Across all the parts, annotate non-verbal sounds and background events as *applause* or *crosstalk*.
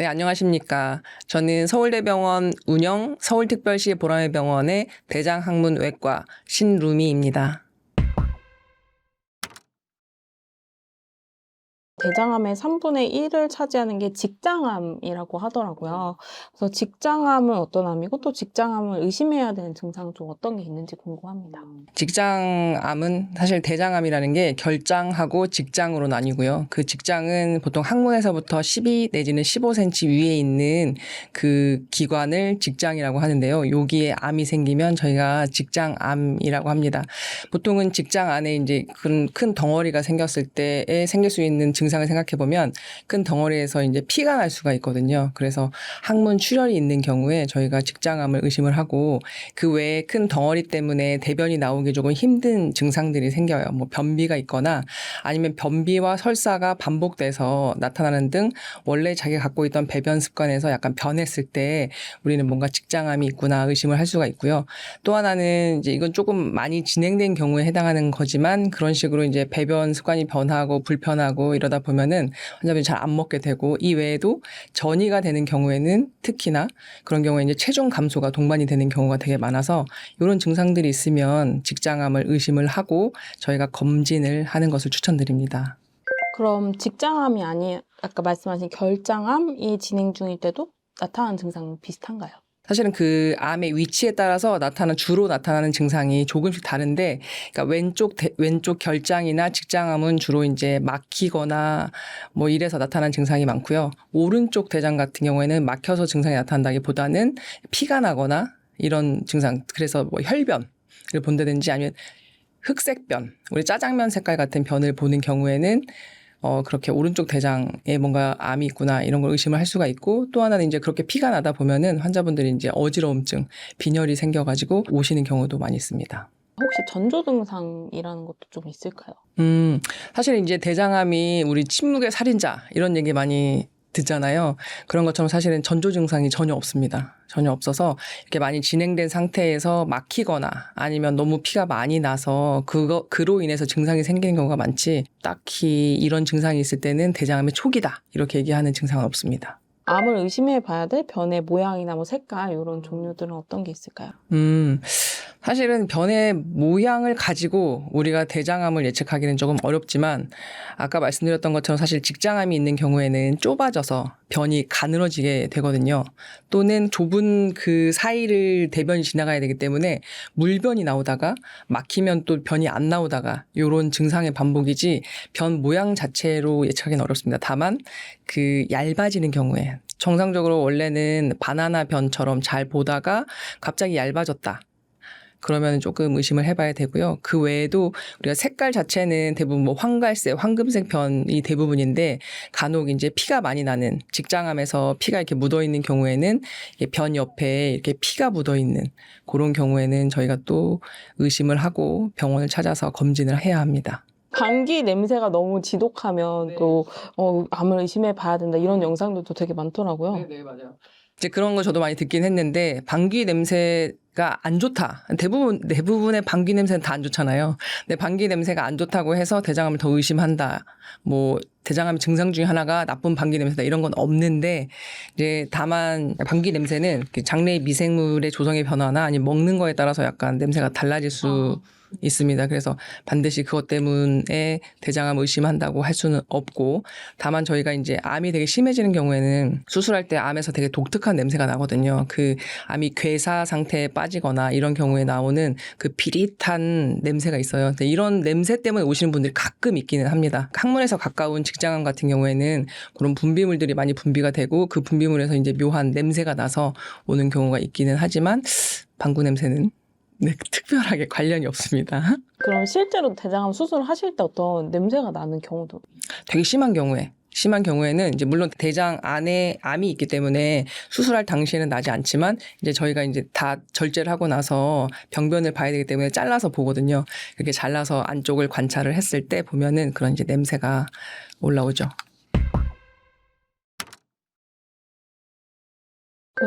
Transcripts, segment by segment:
네, 안녕하십니까. 저는 서울대병원 운영 서울특별시 보라매 병원의 대장학문외과 신루미입니다. 대장암의 3분의 1을 차지하는 게 직장암이라고 하더라고요. 그래서 직장암은 어떤 암이고 또 직장암을 의심해야 되는 증상 중 어떤 게 있는지 궁금합니다. 직장암은 사실 대장암이라는 게 결장하고 직장으로 나뉘고요. 그 직장은 보통 항문에서부터 12 내지는 15cm 위에 있는 그 기관을 직장이라고 하는데요. 여기에 암이 생기면 저희가 직장암이라고 합니다. 보통은 직장 안에 이제 큰, 큰 덩어리가 생겼을 때에 생길 수 있는 증상 을 생각해 보면 큰 덩어리에서 이제 피가 날 수가 있거든요. 그래서 항문 출혈이 있는 경우에 저희가 직장암을 의심을 하고 그 외에 큰 덩어리 때문에 대변이 나오기 조금 힘든 증상들이 생겨요. 뭐 변비가 있거나 아니면 변비와 설사가 반복돼서 나타나는 등 원래 자기가 갖고 있던 배변 습관에서 약간 변했을 때 우리는 뭔가 직장암이 있구나 의심을 할 수가 있고요. 또 하나는 이제 이건 조금 많이 진행된 경우에 해당하는 거지만 그런 식으로 이제 배변 습관이 변하고 불편하고 이러다 보면은 환자분이 잘 안 먹게 되고 이 외에도 전이가 되는 경우에는 특히나 그런 경우에 이제 체중 감소가 동반이 되는 경우가 되게 많아서 이런 증상들이 있으면 직장암을 의심을 하고 저희가 검진을 하는 것을 추천드립니다. 그럼 직장암이 아니 아까 말씀하신 결장암이 진행 중일 때도 나타나는 증상은 비슷한가요? 사실은 그 암의 위치에 따라서 나타나는 주로 나타나는 증상이 조금씩 다른데, 그러니까 왼쪽 대- 왼쪽 결장이나 직장암은 주로 이제 막히거나 뭐 이래서 나타나는 증상이 많고요. 오른쪽 대장 같은 경우에는 막혀서 증상이 나타난다기보다는 피가 나거나 이런 증상, 그래서 뭐 혈변을 본다든지 아니면 흑색 변, 우리 짜장면 색깔 같은 변을 보는 경우에는 어, 그렇게 오른쪽 대장에 뭔가 암이 있구나 이런 걸 의심을 할 수가 있고 또 하나는 이제 그렇게 피가 나다 보면은 환자분들이 이제 어지러움증, 빈혈이 생겨가지고 오시는 경우도 많이 있습니다. 혹시 전조 증상이라는 것도 좀 있을까요? 음, 사실 이제 대장암이 우리 침묵의 살인자 이런 얘기 많이 듣잖아요. 그런 것처럼 사실은 전조 증상이 전혀 없습니다. 전혀 없어서 이렇게 많이 진행된 상태에서 막히거나 아니면 너무 피가 많이 나서 그거 그로 인해서 증상이 생기는 경우가 많지 딱히 이런 증상이 있을 때는 대장암의 초기다 이렇게 얘기하는 증상은 없습니다. 암을 의심해 봐야 될 변의 모양이나 뭐 색깔 이런 종류들은 어떤 게 있을까요? 음, 사실은 변의 모양을 가지고 우리가 대장암을 예측하기는 조금 어렵지만 아까 말씀드렸던 것처럼 사실 직장암이 있는 경우에는 좁아져서 변이 가늘어지게 되거든요. 또는 좁은 그 사이를 대변이 지나가야 되기 때문에 물변이 나오다가 막히면 또 변이 안 나오다가 요런 증상의 반복이지 변 모양 자체로 예측하기는 어렵습니다. 다만 그 얇아지는 경우에 정상적으로 원래는 바나나 변처럼 잘 보다가 갑자기 얇아졌다. 그러면 조금 의심을 해봐야 되고요. 그 외에도 우리가 색깔 자체는 대부분 뭐 황갈색, 황금색 변이 대부분인데 간혹 이제 피가 많이 나는 직장암에서 피가 이렇게 묻어 있는 경우에는 변 옆에 이렇게 피가 묻어 있는 그런 경우에는 저희가 또 의심을 하고 병원을 찾아서 검진을 해야 합니다. 감기 냄새가 너무 지독하면 네. 또 어, 암을 의심해 봐야 된다 이런 영상들도 되게 많더라고요. 네, 맞아요. 이제 그런 거 저도 많이 듣긴 했는데 방귀 냄새 가안 좋다. 대부분 대부분의 방귀 냄새는 다 안 좋잖아요. 근데 방귀 냄새가 안 좋다고 해서 대장암을 더 의심한다. 뭐 대장암 증상 중에 하나가 나쁜 방귀 냄새다 이런 건 없는데 이제 다만 방귀 냄새는 그 장내 미생물의 조성의 변화나 아니면 먹는 거에 따라서 약간 냄새가 달라질 수 있습니다. 그래서 반드시 그것 때문에 대장암 의심한다고 할 수는 없고 다만 저희가 이제 암이 되게 심해지는 경우에는 수술할 때 암에서 되게 독특한 냄새가 나거든요. 그 암이 괴사 상태에 빠지거나 이런 경우에 나오는 그 비릿한 냄새가 있어요. 근데 이런 냄새 때문에 오시는 분들이 가끔 있기는 합니다. 항문에서 가까운 직장암 같은 경우에는 그런 분비물들이 많이 분비가 되고 그 분비물에서 이제 묘한 냄새가 나서 오는 경우가 있기는 하지만 방구 냄새는 *laughs* 네, 특별하게 관련이 없습니다. 그럼 실제로 대장암 수술을 하실 때 어떤 냄새가 나는 경우도 되게 심한 경우에 심한 경우에는 이제 물론 대장 안에 암이 있기 때문에 수술할 당시에는 나지 않지만 이제 저희가 이제 다 절제를 하고 나서 병변을 봐야 되기 때문에 잘라서 보거든요. 이렇게 잘라서 안쪽을 관찰을 했을 때 보면은 그런 이제 냄새가 올라오죠.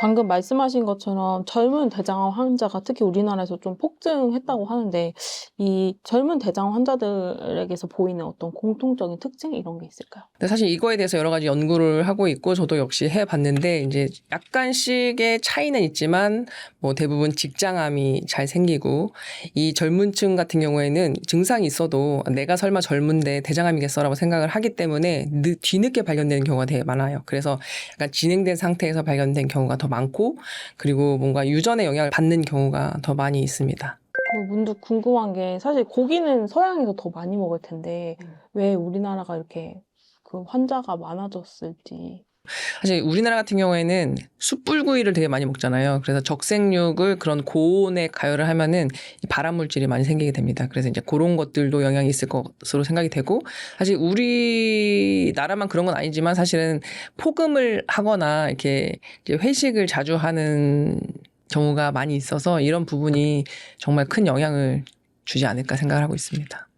방금 말씀하신 것처럼 젊은 대장암 환자가 특히 우리나라에서 좀 폭증했다고 하는데 이 젊은 대장암 환자들에게서 보이는 어떤 공통적인 특징 이런 게 있을까요? 근데 사실 이거에 대해서 여러 가지 연구를 하고 있고 저도 역시 해봤는데 이제 약간씩의 차이는 있지만 뭐 대부분 직장암이 잘 생기고 이 젊은층 같은 경우에는 증상이 있어도 내가 설마 젊은데 대장암이겠어라고 생각을 하기 때문에 늦, 뒤늦게 발견되는 경우가 되게 많아요. 그래서 약간 진행된 상태에서 발견된 경우가 더 많고 그리고 뭔가 유전의 영향을 받는 경우가 더 많이 있습니다. 그 문득 궁금한 게 사실 고기는 서양에서 더 많이 먹을 텐데 왜 우리나라가 이렇게 그 환자가 많아졌을지 사실 우리나라 같은 경우에는 숯불구이를 되게 많이 먹잖아요. 그래서 적색육을 그런 고온에 가열을 하면은 이 발암 물질이 많이 생기게 됩니다. 그래서 이제 그런 것들도 영향이 있을 것으로 생각이 되고 사실 우리나라만 그런 건 아니지만 사실은 포금을 하거나 이렇게 이제 회식을 자주 하는 경우가 많이 있어서 이런 부분이 정말 큰 영향을 주지 않을까 생각을 하고 있습니다.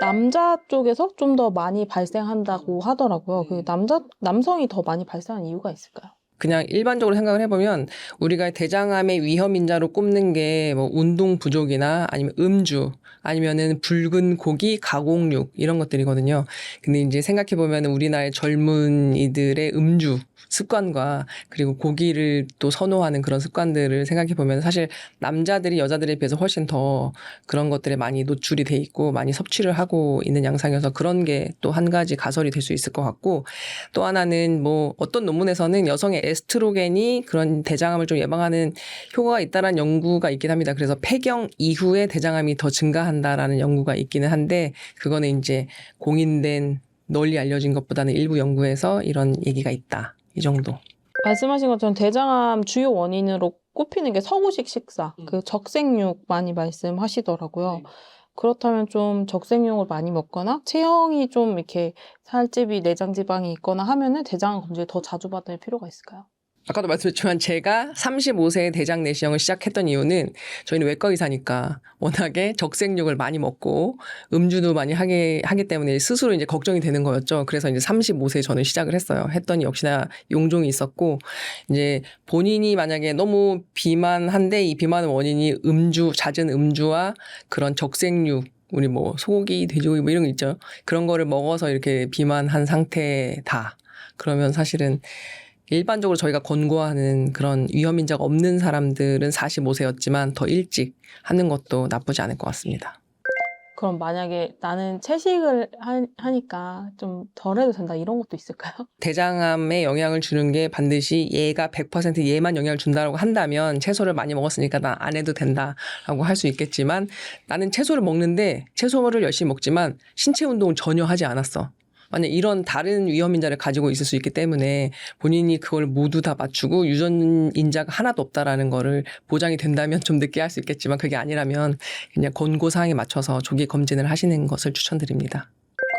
남자 쪽에서 좀 더 많이 발생한다고 하더라고요. 그 남자 남성이 더 많이 발생하는 이유가 있을까요? 그냥 일반적으로 생각을 해보면 우리가 대장암의 위험 인자로 꼽는 게 뭐 운동 부족이나 아니면 음주 아니면은 붉은 고기 가공육 이런 것들이거든요. 근데 이제 생각해 보면 우리나라의 젊은이들의 음주 습관과 그리고 고기를 또 선호하는 그런 습관들을 생각해 보면 사실 남자들이 여자들에 비해서 훨씬 더 그런 것들에 많이 노출이 돼 있고 많이 섭취를 하고 있는 양상이어서 그런 게 또 한 가지 가설이 될 수 있을 것 같고 또 하나는 뭐 어떤 논문에서는 여성의 에스트로겐이 그런 대장암을 좀 예방하는 효과가 있다라는 연구가 있긴 합니다. 그래서 폐경 이후에 대장암이 더 증가한다라는 연구가 있기는 한데 그거는 이제 공인된 널리 알려진 것보다는 일부 연구에서 이런 얘기가 있다. 이 정도. 말씀하신 것처럼 대장암 주요 원인으로 꼽히는 게 서구식 식사, 음. 그 적색육 많이 말씀하시더라고요. 그렇다면 좀 적색육을 많이 먹거나 체형이 좀 이렇게 살집이 내장 지방이 있거나 하면은 대장암 검진을 더 자주 받을 필요가 있을까요? 아까도 말씀드렸지만 제가 35세에 대장 내시경을 시작했던 이유는 저희는 외과 의사니까 워낙에 적색육을 많이 먹고 음주도 많이 하게 하기 때문에 스스로 이제 걱정이 되는 거였죠. 그래서 이제 35세에 저는 시작을 했어요. 했더니 역시나 용종이 있었고 이제 본인이 만약에 너무 비만한데 이 비만의 원인이 음주 잦은 음주와 그런 적색육 우리 뭐 소고기, 돼지고기 뭐 이런 거 있죠. 그런 거를 먹어서 이렇게 비만한 상태다. 그러면 사실은 일반적으로 저희가 권고하는 그런 위험 인자가 없는 사람들은 45세였지만 더 일찍 하는 것도 나쁘지 않을 것 같습니다. 그럼 만약에 나는 채식을 하, 니까좀 덜 해도 된다 이런 것도 있을까요? *laughs* 대장암에 영향을 주는 게 반드시 얘가 100% 얘만 영향을 준다고 한다면 채소를 많이 먹었으니까 나 안 해도 된다라고 할 수 있겠지만 나는 채소를 먹는데 채소를 열심히 먹지만 신체 운동을 전혀 하지 않았어. 만약 이런 다른 위험 인자를 가지고 있을 수 있기 때문에 본인이 그걸 모두 다 맞추고 유전 인자가 하나도 없다라는 거를 보장이 된다면 좀 늦게 할 수 있겠지만 그게 아니라면 그냥 권고 사항에 맞춰서 조기 검진을 하시는 것을 추천드립니다.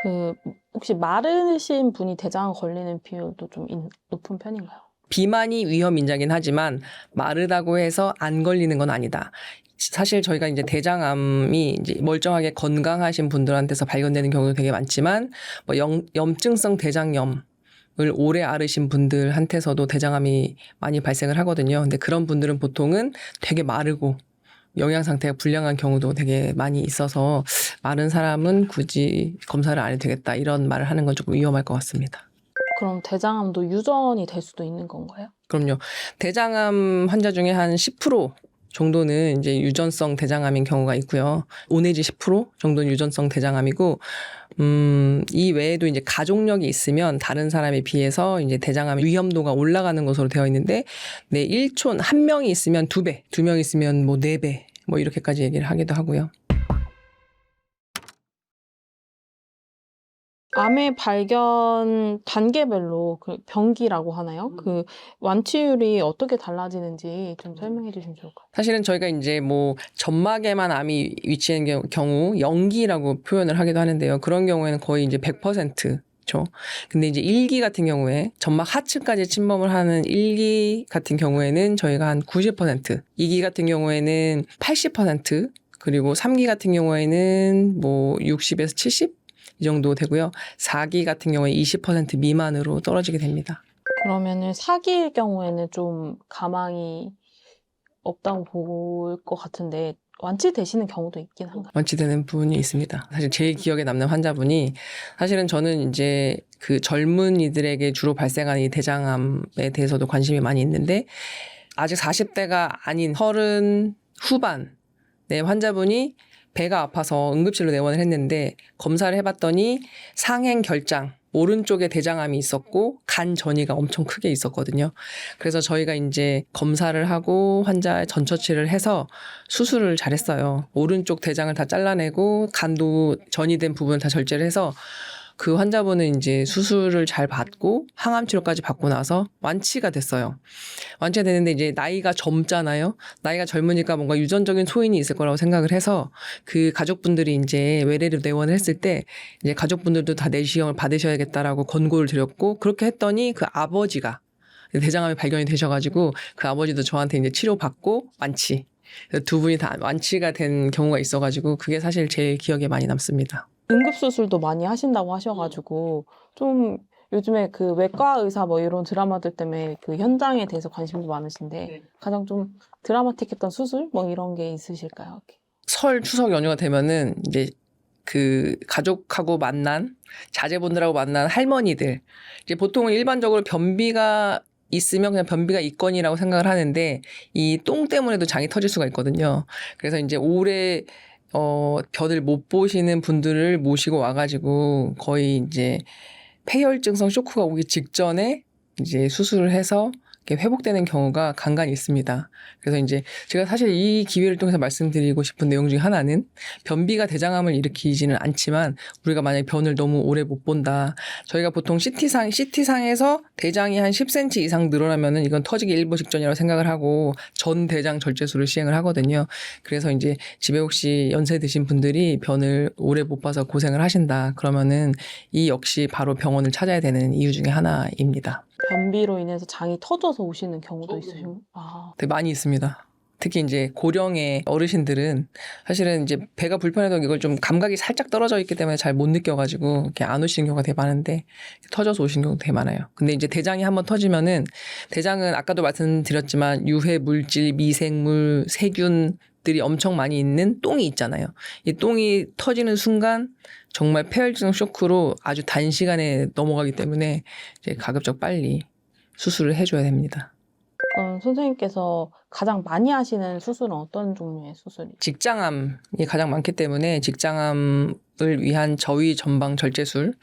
그 혹시 마르신 분이 대장암 걸리는 비율도 좀 인- 높은 편인가요? 비만이 위험 인자긴 하지만 마르다고 해서 안 걸리는 건 아니다. 사실 저희가 이제 대장암이 이제 멀쩡하게 건강하신 분들한테서 발견되는 경우도 되게 많지만 뭐 영- 염증성 대장염 을 오래 앓으신 분들한테서도 대장암이 많이 발생을 하거든요. 근데 그런 분들은 보통은 되게 마르고 영양 상태가 불량한 경우도 되게 많이 있어서 마른 사람은 굳이 검사를 안 해도 되겠다 이런 말을 하는 건 조금 위험할 것 같습니다. 그럼 대장암도 유전이 될 수도 있는 건가요? 그럼요. 대장암 환자 중에 한 10% 정도는 이제 유전성 대장암인 경우가 있고요. 5 내지 10% 정도는 유전성 대장암이고, 음, 이 외에도 이제 가족력이 있으면 다른 사람에 비해서 이제 대장암 위험도가 올라가는 것으로 되어 있는데, 네, 1촌 한 명이 있으면 두 배, 두 명 있으면 뭐네 배, 뭐 이렇게까지 얘기를 하기도 하고요. 암의 발견 단계별로 그 병기라고 하나요? 그 완치율이 어떻게 달라지는지 좀 설명해 주시면 좋을 것 같아요. 사실은 저희가 이제 뭐 점막에만 암이 위치한 겨- 경우 영기라고 표현을 하기도 하는데요. 그런 경우에는 거의 이제 100%. 죠 근데 이제 1기 같은 경우에 점막 하층까지 침범을 하는 1기 같은 경우에는 저희가 한 90%, 2기 같은 경우에는 80%, 그리고 3기 같은 경우에는 뭐 60에서 70? 이 정도 되고요. 4기 같은 경우에 20% 미만으로 떨어지게 됩니다. 그러면은 사기일 경우에는 좀 가망이 없다고 볼 것 같은데 완치되시는 경우도 있긴 한가요? 완치되는 부분이 있습니다. 사실 제일 기억에 남는 환자분이 사실은 저는 이제 그 젊은이들에게 주로 발생하는 이 대장암에 대해서도 관심이 많이 있는데 아직 40대가 아닌 30 후반 내 환자분이 배가 아파서 응급실로 내원을 했는데 검사를 해봤더니 상행 결장 오른쪽에 대장암이 있었고 간 전이가 엄청 크게 있었거든요. 그래서 저희가 이제 검사를 하고 환자 전처치를 해서 수술을 잘했어요. 오른쪽 대장을 다 잘라내고 간도 전이된 부분을 다 절제를 해서 그 환자분은 이제 수술을 잘 받고 항암 치료까지 받고 나서 완치가 됐어요. 완치가 되는데 이제 나이가 젊잖아요. 나이가 젊으니까 뭔가 유전적인 소인이 있을 거라고 생각을 해서 그 가족분들이 이제 외래로 내원을 했을 때 이제 가족분들도 다 내시경을 받으셔야겠다라고 권고를 드렸고 그렇게 했더니 그 아버지가 대장암이 발견이 되셔가지고 그 아버지도 저한테 이제 치료받고 완치. 두 분이 다 완치가 된 경우가 있어가지고 그게 사실 제일 기억에 많이 남습니다. 응급수술도 많이 하신다고 하셔가지고 좀 요즘에 그 외과 의사 뭐 이런 드라마들 때문에 그 현장에 대해서 관심도 많으신데 네. 가장 좀 드라마틱했던 수술 뭐 이런 게 있으실까요? 설 추석 연휴가 되면은 이제 그 가족하고 만난 자제분들하고 만난 할머니들 이제 보통은 일반적으로 변비가 있으면 그냥 변비가 있거니라고 생각을 하는데 이 똥 때문에도 장이 터질 수가 있거든요. 그래서 이제 오래 어 변을 못 보시는 분들을 모시고 와가지고 거의 이제 폐혈증성 쇼크가 오기 직전에 이제 수술을 해서 회복되는 경우가 간간히 있습니다. 그래서 이제 제가 사실 이 기회를 통해서 말씀드리고 싶은 내용 중에 하나는 변비가 대장암을 일으키지는 않지만 우리가 만약에 변을 너무 오래 못 본다. 저희가 보통 CT상, CT상에서 대장이 한 10cm 이상 늘어나면은 이건 터지기 일보 직전이라고 생각을 하고 전 대장 절제술을 시행을 하거든요. 그래서 이제 집에 혹시 연세 드신 분들이 변을 오래 못 봐서 고생을 하신다. 그러면은 이 역시 바로 병원을 찾아야 되는 이유 중에 하나입니다. 변비로 인해서 장이 터져서 오시는 경우도 있으신가요? 아, 되게 많이 있습니다. 특히 이제 고령의 어르신들은 사실은 이제 배가 불편해도 이걸 좀 감각이 살짝 떨어져 있기 때문에 잘 못 느껴가지고 이렇게 안 오시는 경우가 되게 많은데 터져서 오시는 경우도 되게 많아요. 근데 이제 대장이 한번 터지면은 대장은 아까도 말씀드렸지만 유해 물질, 미생물, 세균 들이 엄청 많이 있는 똥이 있잖아요. 이 똥이 터지는 순간 정말 폐혈증 쇼크로 아주 단시간에 넘어가기 때문에 이제 가급적 빨리 수술을 해줘야 됩니다. 선생님께서 가장 많이 하시는 수술은 어떤 종류의 수술이? 직장암이 가장 많기 때문에 직장암을 위한 저위 전방 절제술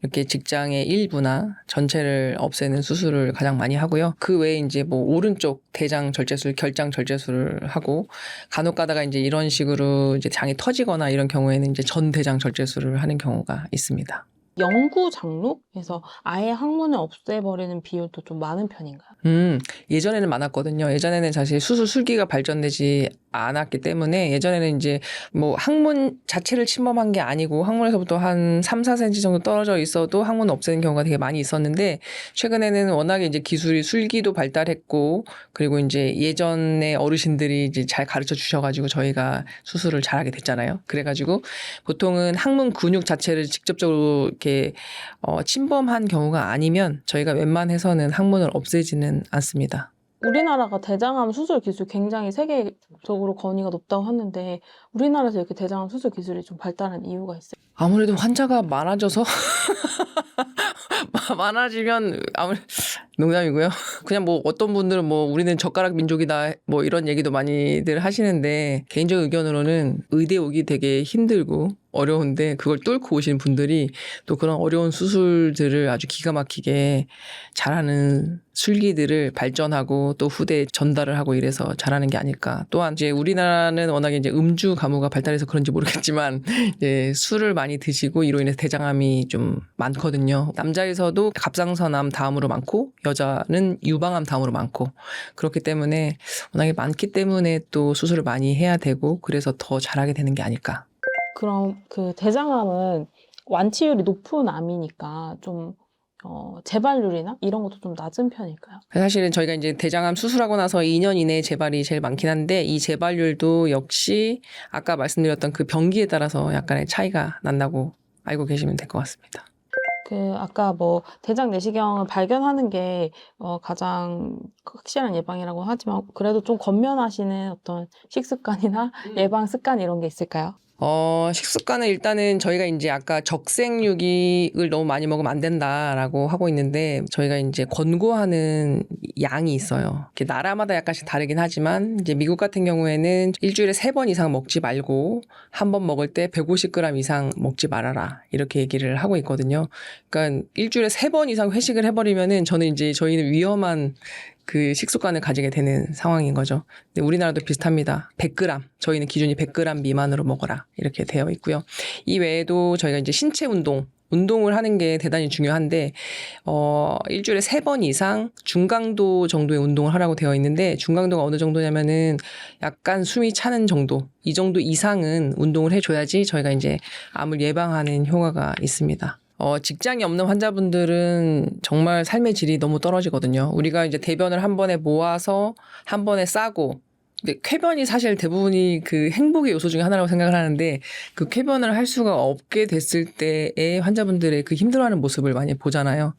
이렇게 직장의 일부나 전체를 없애는 수술을 가장 많이 하고요. 그 외에 이제 뭐 오른쪽 대장 절제술, 결장 절제술을 하고 간혹 가다가 이제 이런 식으로 이제 장이 터지거나 이런 경우에는 이제 전 대장 절제술을 하는 경우가 있습니다. 영구 장록에서 아예 항문을 없애버리는 비율도 좀 많은 편인가요? 음, 예전에는 많았거든요. 예전에는 사실 수술 술기가 발전되지 않았기 때문에 예전에는 이제 뭐 항문 자체를 침범한 게 아니고 항문에서부터 한 3, 4cm 정도 떨어져 있어도 항문 없애는 경우가 되게 많이 있었는데 최근에는 워낙에 이제 기술이 술기도 발달했고 그리고 이제 예전에 어르신들이 이제 잘 가르쳐 주셔가지고 저희가 수술을 잘하게 됐잖아요. 그래가지고 보통은 항문 근육 자체를 직접적으로 이렇게 어, 침범한 경우가 아니면 저희가 웬만해서는 항문을 없애지는 않습니다. 우리나라가 대장암 수술 기술 굉장히 세계적으로 건의가 높다고 하는데 우리나라에서 이렇게 대장암 수술 기술이 좀 발달한 이유가 있어요. 아무래도 환자가 많아져서 *laughs* 많아지면 아무래 농담이고요. 그냥 뭐 어떤 분들은 뭐 우리는 젓가락 민족이다 뭐 이런 얘기도 많이들 하시는데 개인적 의견으로는 의대 오기 되게 힘들고 어려운데 그걸 뚫고 오시는 분들이 또 그런 어려운 수술들을 아주 기가 막히게 잘하는 술기들을 발전하고 또 후대에 전달을 하고 이래서 잘하는 게 아닐까. 또한 이제 우리나라는 워낙에 이제 음주 가무가 발달해서 그런지 모르겠지만 *laughs* 이제 술을 많이 드시고 이로 인해서 대장암이 좀 많거든요. 남자에서도 갑상선암 다음으로 많고 여자는 유방암 다음으로 많고 그렇기 때문에 워낙에 많기 때문에 또 수술을 많이 해야 되고 그래서 더 잘하게 되는 게 아닐까. 그럼 그 대장암은 완치율이 높은 암이니까 좀 어, 재발률이나 이런 것도 좀 낮은 편일까요? 사실은 저희가 이제 대장암 수술하고 나서 2년 이내에 재발이 제일 많긴 한데 이 재발률도 역시 아까 말씀드렸던 그 병기에 따라서 약간의 차이가 난다고 알고 계시면 될 것 같습니다. 그 아까 뭐 대장 내시경을 발견하는 게 어, 가장 확실한 예방이라고 하지만 그래도 좀 권면하시는 어떤 식습관이나 예방 습관 이런 게 있을까요? 어, 식습관은 일단은 저희가 이제 아까 적색육을 너무 많이 먹으면 안 된다라고 하고 있는데 저희가 이제 권고하는 양이 있어요. 나라마다 약간씩 다르긴 하지만 이제 미국 같은 경우에는 일주일에 세 번 이상 먹지 말고 한 번 먹을 때 150g 이상 먹지 말아라. 이렇게 얘기를 하고 있거든요. 그러니까 일주일에 세 번 이상 회식을 해버리면은 저는 이제 저희는 위험한 그 식습관을 가지게 되는 상황인 거죠. 근데 우리나라도 비슷합니다. 100g. 저희는 기준이 100g 미만으로 먹어라. 이렇게 되어 있고요. 이 외에도 저희가 이제 신체 운동, 운동을 하는 게 대단히 중요한데, 어, 일주일에 세 번 이상 중강도 정도의 운동을 하라고 되어 있는데, 중강도가 어느 정도냐면은 약간 숨이 차는 정도, 이 정도 이상은 운동을 해줘야지 저희가 이제 암을 예방하는 효과가 있습니다. 어, 직장이 없는 환자분들은 정말 삶의 질이 너무 떨어지거든요. 우리가 이제 대변을 한 번에 모아서 한 번에 싸고, 근데 쾌변이 사실 대부분이 그 행복의 요소 중에 하나라고 생각을 하는데 그 쾌변을 할 수가 없게 됐을 때의 환자분들의 그 힘들어하는 모습을 많이 보잖아요.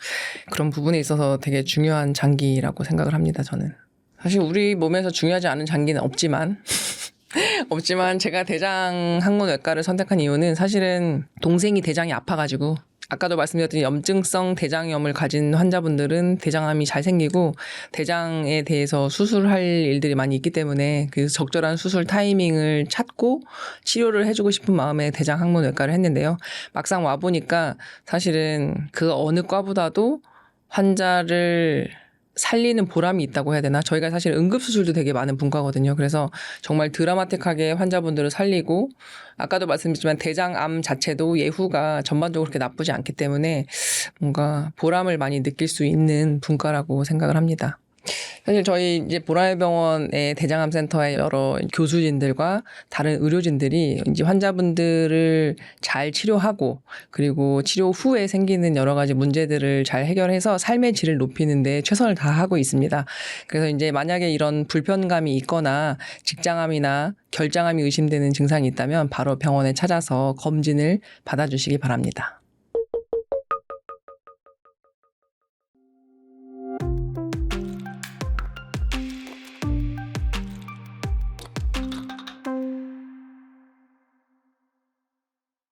그런 부분에 있어서 되게 중요한 장기라고 생각을 합니다, 저는. 사실 우리 몸에서 중요하지 않은 장기는 없지만 *laughs* 없지만 제가 대장 항문외과를 선택한 이유는 사실은 동생이 대장이 아파가지고 아까도 말씀드렸던 염증성 대장염을 가진 환자분들은 대장암이 잘 생기고 대장에 대해서 수술할 일들이 많이 있기 때문에 그 적절한 수술 타이밍을 찾고 치료를 해주고 싶은 마음에 대장 항문외과를 했는데요. 막상 와 보니까 사실은 그 어느 과보다도 환자를 살리는 보람이 있다고 해야 되나? 저희가 사실 응급수술도 되게 많은 분과거든요. 그래서 정말 드라마틱하게 환자분들을 살리고, 아까도 말씀드렸지만 대장암 자체도 예후가 전반적으로 그렇게 나쁘지 않기 때문에 뭔가 보람을 많이 느낄 수 있는 분과라고 생각을 합니다. 사실 저희 이제 보라의병원의 대장암 센터의 여러 교수진들과 다른 의료진들이 이제 환자분들을 잘 치료하고 그리고 치료 후에 생기는 여러 가지 문제들을 잘 해결해서 삶의 질을 높이는 데 최선을 다하고 있습니다. 그래서 이제 만약에 이런 불편감이 있거나 직장암이나 결장암이 의심되는 증상이 있다면 바로 병원에 찾아서 검진을 받아주시기 바랍니다.